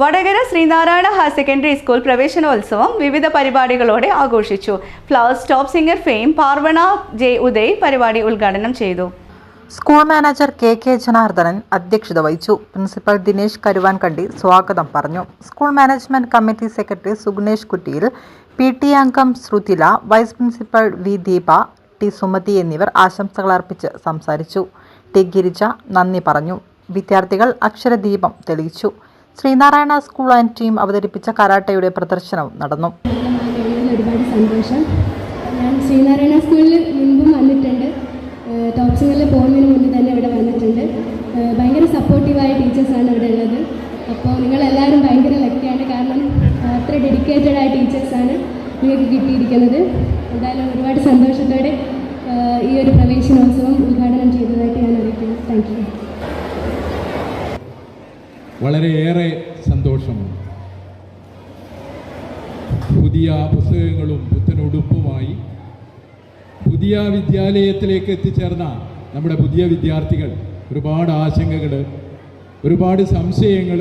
Vatakara Sreenarayana higher secondary school പ്രവേശനോത്സവം വിവിധ പരിപാടികളോടെ ആഘോഷിച്ചു. Flowers top singer fame Parvana J Uday പരിപാടി ഉദ്ഘാടനം ചെയ്തു. School manager K K Janardhanan അധ്യക്ഷത വഹിച്ചു. പ്രിൻസിപ്പൽ ദിനേശ് കരുവാൻകണ്ടി സ്വാഗതം പറഞ്ഞു. School management committee secretary Sugnesh Kuttiyil P T അംഗം Shruthila vice principal V Deepa T Sumathi എന്നിവർ ആശംസകൾ അർപ്പിച്ച് സംസാരിച്ചു. ടി ഗിരിജ നന്ദി പറഞ്ഞു. വിദ്യാർത്ഥികൾ അക്ഷരദീപം തെളിയിച്ചു. ശ്രീനാരായണ സ്കൂൾ ആൻഡ് ടീം അവതരിപ്പിച്ച കരാട്ടയുടെ പ്രദർശനവും നടന്നു. ഒരുപാട് സന്തോഷം. ഞാൻ ശ്രീനാരായണ സ്കൂളിൽ മുൻപും വന്നിട്ടുണ്ട്. ടോപ്സിംഗിൽ പോകുന്നതിന് മുന്നേ തന്നെ ഇവിടെ വന്നിട്ടുണ്ട്. ഭയങ്കര സപ്പോർട്ടീവായ ടീച്ചേഴ്സാണ് ഇവിടെ ഉള്ളത്. അപ്പോൾ നിങ്ങളെല്ലാവരും ഭയങ്കര ലക്കിയാണ് കാരണം അത്ര ഡെഡിക്കേറ്റഡ് ആയ ടീച്ചേഴ്സാണ് നിങ്ങൾക്ക് കിട്ടിയിരിക്കുന്നത്. എന്തായാലും ഒരുപാട് സന്തോഷത്തോടെ ഈ ഒരു പ്രവേശനോത്സവം ഉദ്ഘാടനം വളരെയേറെ സന്തോഷമാണ്. പുതിയ പുസ്തകങ്ങളും പുത്തനുടുപ്പുമായി പുതിയ വിദ്യാലയത്തിലേക്ക് എത്തിച്ചേർന്ന നമ്മുടെ പുതിയ വിദ്യാർത്ഥികൾ ഒരുപാട് ആശങ്കകൾ ഒരുപാട് സംശയങ്ങൾ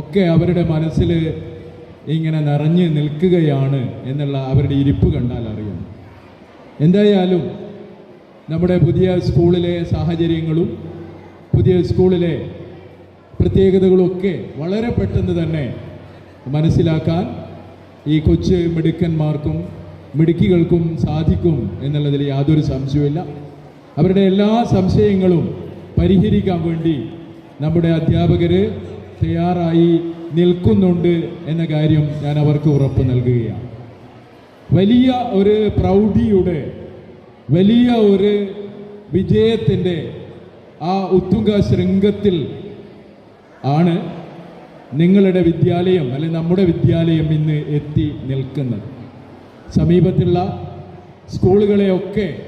ഒക്കെ അവരുടെ മനസ്സിൽ ഇങ്ങനെ നിറഞ്ഞു നിൽക്കുകയാണ് എന്നുള്ള അവരുടെ ഇരിപ്പ് കണ്ടാൽ അറിയാം. എന്തായാലും നമ്മുടെ പുതിയ സ്കൂളിലെ സാഹചര്യങ്ങളും പുതിയ സ്കൂളിലെ പ്രത്യേകതകളൊക്കെ വളരെ പെട്ടെന്ന് തന്നെ മനസ്സിലാക്കാൻ ഈ കൊച്ചു മിടുക്കന്മാർക്കും മിടുക്കികൾക്കും സാധിക്കും എന്നുള്ളതിൽ യാതൊരു സംശയവുമില്ല. അവരുടെ എല്ലാ സംശയങ്ങളും പരിഹരിക്കാൻ വേണ്ടി നമ്മുടെ അധ്യാപകർ തയ്യാറായി നിൽക്കുന്നുണ്ട് എന്ന കാര്യം ഞാൻ അവർക്ക് ഉറപ്പ് നൽകുകയാണ്. വലിയ ഒരു പ്രൗഢിയുടെ വലിയ ഒരു വിജയത്തിന്റെ ആ ഉത്തുംഗ ശൃംഗത്തിൽ ആണ് നിങ്ങളുടെ വിദ്യാലയം അല്ലെങ്കിൽ നമ്മുടെ വിദ്യാലയം ഇന്ന് എത്തി നിൽക്കുന്നത്. സമീപത്തുള്ള സ്കൂളുകളെയൊക്കെ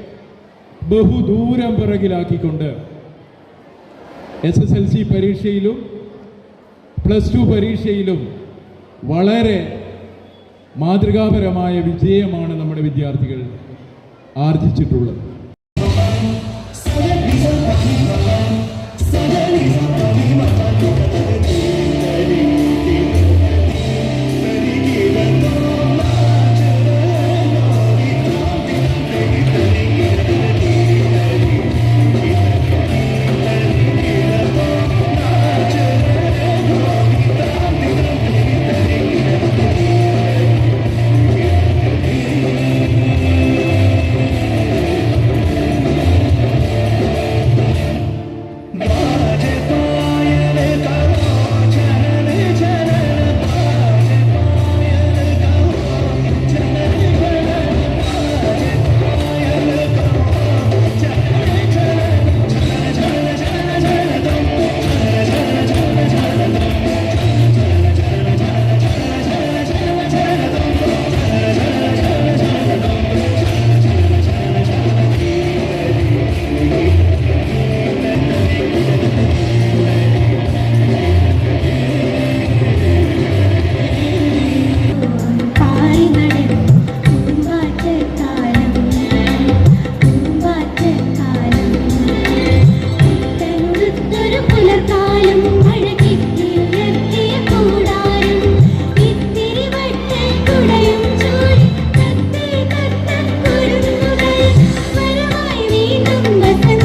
ബഹുദൂരം പിറകിലാക്കിക്കൊണ്ട് എസ് എസ് എൽ സി പരീക്ഷയിലും പ്ലസ് ടു പരീക്ഷയിലും വളരെ മാതൃകാപരമായ വിജയമാണ് നമ്മുടെ വിദ്യാർത്ഥികൾ ആർജിച്ചിട്ടുള്ളത്. தங்க